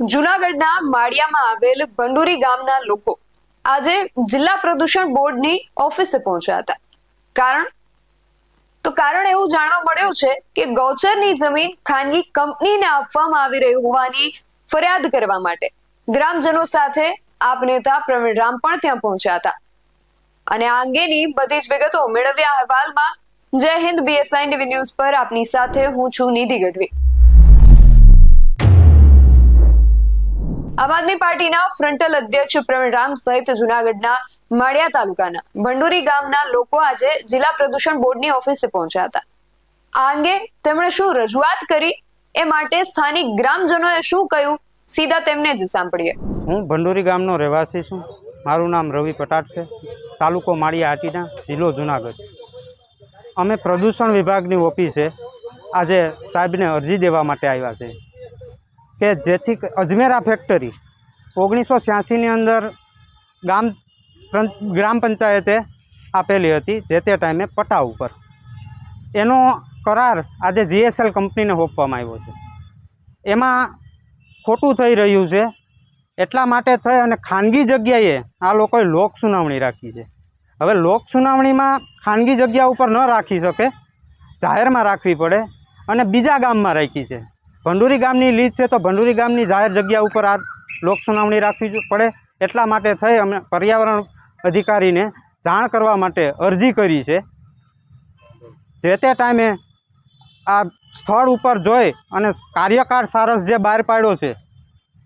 જુનાગઢના માળિયામાં આવેલ ભંડુરી ગામના લોકો આજે જિલ્લા પ્રદૂષણ બોર્ડની ઓફિસે પહોંચ્યા હતા. કારણ? તો કારણ એવું જાણવા મળ્યું છે કે ગૌચરની જમીન ખાનગી કંપનીને આપવામાં આવી રહી હોવાની ફરિયાદ કરવા માટે ગ્રામજનો સાથે આપ નેતા પ્રવીણ રામ પણ ત્યાં પહોંચ્યા હતા. અને આ અંગેની બધી જ વિગતો મેળવ્યા અહેવાલમાં જય હિન્દ બીએસઆઈ ટીવી ન્યૂઝ પર આપની સાથે હું છું નિધિ ગઢવી. આમ આદમી પાર્ટીના ફ્રન્ટલ અધ્યક્ષ પ્રવીણ રામ સહિત જુનાગઢના માળિયા તાલુકાના ભંડુરી ગામના લોકો આજે જિલ્લા પ્રદૂષણ બોર્ડની ઓફિસે પહોંચ્યા હતા. આ અંગે તેમણે શું રજૂઆત કરી? એ માટે સ્થાનિક ગ્રામજનોએ શું કહ્યું? સીધા તેમને જ સાંભળીએ. હું ભંડોરી ગામનો રહેવાસી છું. મારું નામ રવિ પટાટ છે. તાલુકો માળિયા હાટીના, જિલ્લો જુનાગઢ. અમે પ્રદૂષણ વિભાગની ઓફિસે આજે સાહેબને અરજી દેવા માટે આવ્યા છે. કે જેથી અજમેરા ફેક્ટરી ઓગણીસો છ્યાસીની અંદર ગામ ગ્રામ પંચાયતે આપેલી હતી જે તે ટાઈમે પટ્ટા ઉપર. એનો કરાર આજે જીએસએલ કંપનીને સોંપવામાં આવ્યો છે. એમાં ખોટું થઈ રહ્યું છે. એટલા માટે થઈ અને ખાનગી જગ્યાએ આ લોકોએ લોક સુનાવણી રાખી છે. હવે લોક સુનાવણીમાં ખાનગી જગ્યા ઉપર ન રાખી શકે, જાહેરમાં રાખવી પડે અને બીજા ગામમાં રાખી છે. ભંડુરી ગામની લીજ છે તો ભંડુરી ગામની જાહેર જગ્યા ઉપર આ લોક સુનાવણી રાખવી પડે. એટલા માટે થઈ અમે પર્યાવરણ અધિકારીને જાણ કરવા માટે અરજી કરી છે. જે તે ટાઈમે આ સ્થળ ઉપર જોઈ અને કાર્યકાળ સારસ જે બહાર પાડ્યો છે,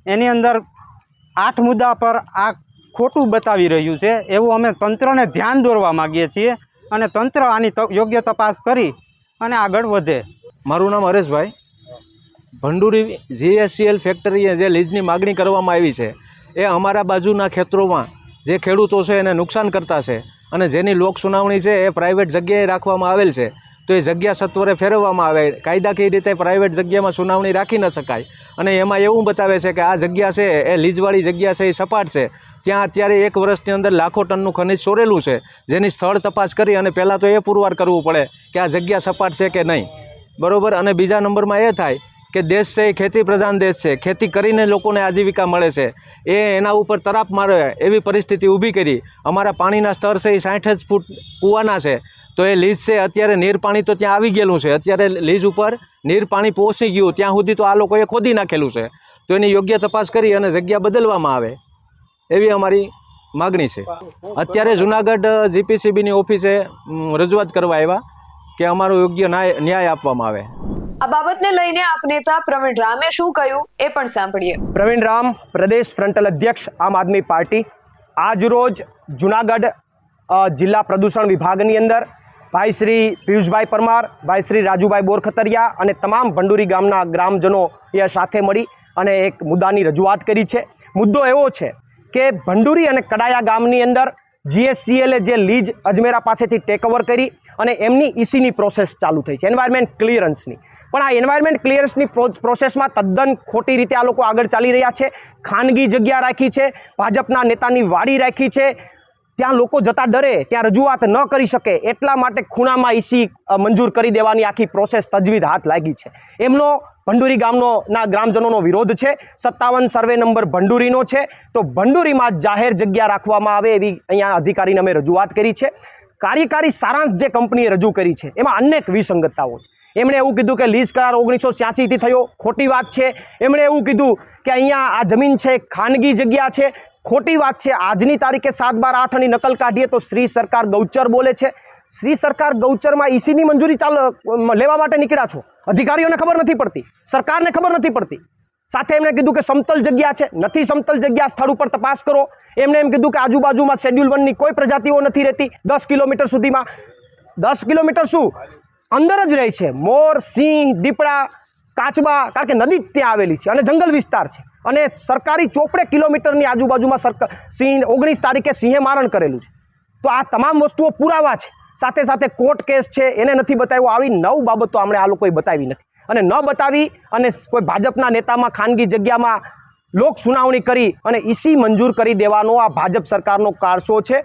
એની અંદર આઠ મુદ્દા પર આ ખોટું બતાવી રહ્યું છે. એવું અમે તંત્રને ધ્યાન દોરવા માગીએ છીએ અને તંત્ર આની યોગ્ય તપાસ કરી અને આગળ વધે. મારું નામ હરેશભાઈ. ભંડુરી જીએસસીએલ ફેક્ટરીએ જે લીઝની માગણી કરવામાં આવી છે, એ અમારા બાજુના ખેતરોમાં જે ખેડૂતો છે એને નુકસાન કરતા છે અને જેની લોક સુનાવણી છે એ પ્રાઇવેટ જગ્યાએ રાખવામાં આવેલ છે, તો એ જગ્યા સત્વરે ફેરવવામાં આવે. કાયદાકીય રીતે પ્રાઇવેટ જગ્યામાં સુનાવણી રાખી ન શકાય? અને એમાં એવું બતાવે છે કે આ જગ્યા છે, એ લીજવાળી જગ્યા છે, એ સપાટ છે. ત્યાં અત્યારે એક વર્ષની અંદર લાખો ટનનું ખનિજ ચોરેલું છે, જેની સ્થળ તપાસ કરી અને પહેલાં તો એ પુરવાર કરવું પડે કે આ જગ્યા સપાટ છે કે નહીં. બરાબર? અને બીજા નંબરમાં એ થાય કે દેશ છે એ ખેતી પ્રધાન દેશ છે. ખેતી કરીને લોકોને આજીવિકા મળે છે. એ એના ઉપર તરાપ મારે એવી પરિસ્થિતિ ઊભી કરી. અમારા પાણીના સ્તર છે એ સાઠ જ ફૂટ કૂવાના છે. તો એ લીઝ છે, અત્યારે નીર પાણી તો ત્યાં આવી ગયેલું છે. અત્યારે લીઝ ઉપર નીર પાણી પહોંચી ગયું. ત્યાં સુધી તો આ લોકોએ ખોદી નાખેલું છે. તો એની યોગ્ય તપાસ કરી અને જગ્યા બદલવામાં આવે. એવી અમારી માગણી છે. અત્યારે જુનાગઢ જીપીસીબીની ઓફિસે રજૂઆત કરવા આવ્યા કે અમારો યોગ્ય ન્યાય આપવામાં આવે. આ બાબતને લઈને આપ નેતા પ્રવીણ રામે શું કહ્યું એ પણ સાંભળીએ. પ્રવીણ રામ પ્રદેશ ફ્રન્ટલ અધ્યક્ષ આમ આદમી પાર્ટી. આજરોજ જુનાગઢ જિલ્લા પ્રદૂષણ વિભાગની અંદર ભાઈ શ્રી પિયુષભાઈ પરમાર, ભાઈ શ્રી રાજુભાઈ બોરખતરિયા અને તમામ ભંડુરી ગામના ગ્રામજનો એ સાથે મળી અને એક મુદ્દાની રજૂઆત કરી છે. મુદ્દો એવો છે કે ભંડુરી અને કડાયા ગામની અંદર જીએસસીએલે જે લીજ અજમેરા પાસેથી ટેકઓવર કરી અને એમની ઈસીની પ્રોસેસ ચાલુ થઈ છે એન્વાયરમેન્ટ ક્લિયરન્સની પણ આ એન્વાયરમેન્ટ ક્લિયરન્સની પ્રોસેસમાં તદ્દન ખોટી રીતે આ લોકો આગળ ચાલી રહ્યા છે, ખાનગી જગ્યા રાખી છે, ભાજપના નેતાની વાડી રાખી છે ત્યાં લોકો જતા ડરે, ત્યાં રજૂઆત ન કરી શકે. એટલા માટે ખૂણામાં ઈસી મંજૂર કરી દેવાની આખી પ્રોસેસ તજવીજ હાથ લાગી છે. એમનો ભંડુરી ગામનો, ના, ગ્રામજનોનો વિરોધ છે. સત્તાવન સર્વે નંબર ભંડુરીનો છે. તો ભંડુરીમાં જાહેર જગ્યા રાખવામાં આવે એવી અહીંયા અધિકારીને અમે રજૂઆત કરી છે. કાર્યકારી સારાંશ જે કંપનીએ રજૂ કરી છે, એમાં અનેક વિસંગતતાઓ છે. એમણે એવું કીધું કે લીઝ કરાર ઓગણીસો છ્યાસીથી થયો. ખોટી વાત છે. એમણે એવું કીધું કે અહીંયા આ જમીન છે, ખાનગી જગ્યા છે. ખોટી વાત છે. આજની તારીખે સાત બાર આઠની નકલ કાઢીએ તો શ્રી સરકાર ગૌચર બોલે છે. શ્રી સરકાર ગૌચરમાં ઈસીની મંજૂરી ચાલ લેવા માટે નીકળ્યા છો? અધિકારીઓને ખબર નથી પડતી. સરકારને ખબર નથી પડતી. સાથે એમણે કીધું કે સમતલ જગ્યા છે. નથી સમતલ જગ્યા, સ્થળ ઉપર તપાસ કરો. એમણે એમ કીધું કે આજુબાજુમાં શેડ્યુલ વનની કોઈ પ્રજાતિઓ નથી રહેતી. દસ કિલોમીટર સુધીમાં. દસ કિલોમીટર શું? અંદર જ રહે છે. મોર, સિંહ, દીપડા કાચબા, કારણ કે નદી ત્યાં આવેલી છે અને જંગલ વિસ્તાર છે. અને સરકારી ચોપડે કિલોમીટરની આજુબાજુમાં સરકાર સિંહ ઓગણીસ તારીખે સિંહે મારણ કરેલું છે. તો આ તમામ વસ્તુઓ પુરાવા છે. સાથે સાથે કોર્ટ કેસ છે, એને નથી બતાવ્યો. આવી નવ બાબતો આપણે આ લોકોએ બતાવી નથી. અને ન બતાવી અને કોઈ ભાજપના નેતામાં ખાનગી જગ્યામાં લોક સુનાવણી કરી અને ઈસી મંજૂર કરી દેવાનો આ ભાજપ સરકારનો કારસો છે.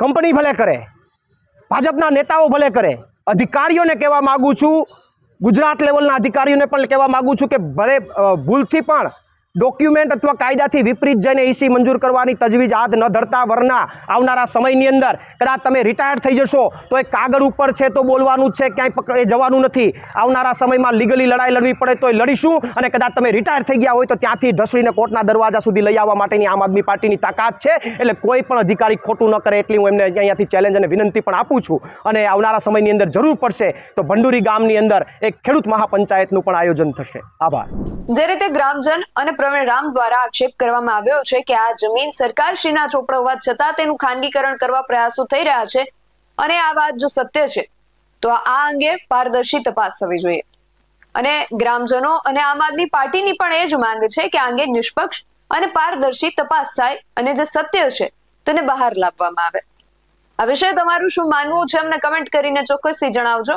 કંપની ભલે કરે, ભાજપના નેતાઓ ભલે કરે, અધિકારીઓને કહેવા માગું છું ગુજરાત લેવલના અધિકારીઓને પણ કહેવા માગું છું કે ભલે ભૂલથી પણ ડોક્યુમેન્ટ અથવા કાયદાથી વિપરીત જઈને ઈસી મંજૂર કરવાની તજવીજ હાથ ન ધરતા વરના આવનારા સમયની અંદર. કદાચ તમે રિટાયર થઈ જશો, તો એ કાગળ ઉપર છે તો બોલવાનું છે, ક્યાંય પકડે જવાનું નથી. આવનારા સમયમાં લીગલી લડાઈ લડવી પડે તો એ લડીશું અને કદાચ તમે રિટાયર થઈ ગયા હોય તો ત્યાંથી ઢસડીને કોર્ટના દરવાજા સુધી લઈ આવવા માટેની આમ આદમી પાર્ટીની તાકાત છે. એટલે કોઈ પણ અધિકારી ખોટું ન કરે એટલી હું એમને અહીંયાથી ચેલેન્જ અને વિનંતી પણ આપું છું. અને આવનારા સમયની અંદર જરૂર પડશે તો ભંડુરી ગામની અંદર એક ખેડૂત મહાપંચાયતનું પણ આયોજન થશે. આભાર. જે રીતે ગ્રામજન અને પ્રવીણ રામ દ્વારા આક્ષેપ કરવામાં આવ્યો છે કે આ જમીન સરકારશ્રીના ચોપડો હોવા છતાં તેનું ખાનગીકરણ કરવા પ્રયાસો થઈ રહ્યા છે અને આ વાત જો સત્ય છે, તો આ અંગે પારદર્શી તપાસ થવી જોઈએ. અને ગ્રામજનો અને આમ આદમી પાર્ટીની પણ એ જ માંગ છે કે આ અંગે નિષ્પક્ષ અને પારદર્શી તપાસ થાય અને જે સત્ય છે તેને બહાર લાવવામાં આવે. આ વિશે તમારું શું માનવું છે અમને કમેન્ટ કરીને ચોક્કસથી જણાવજો.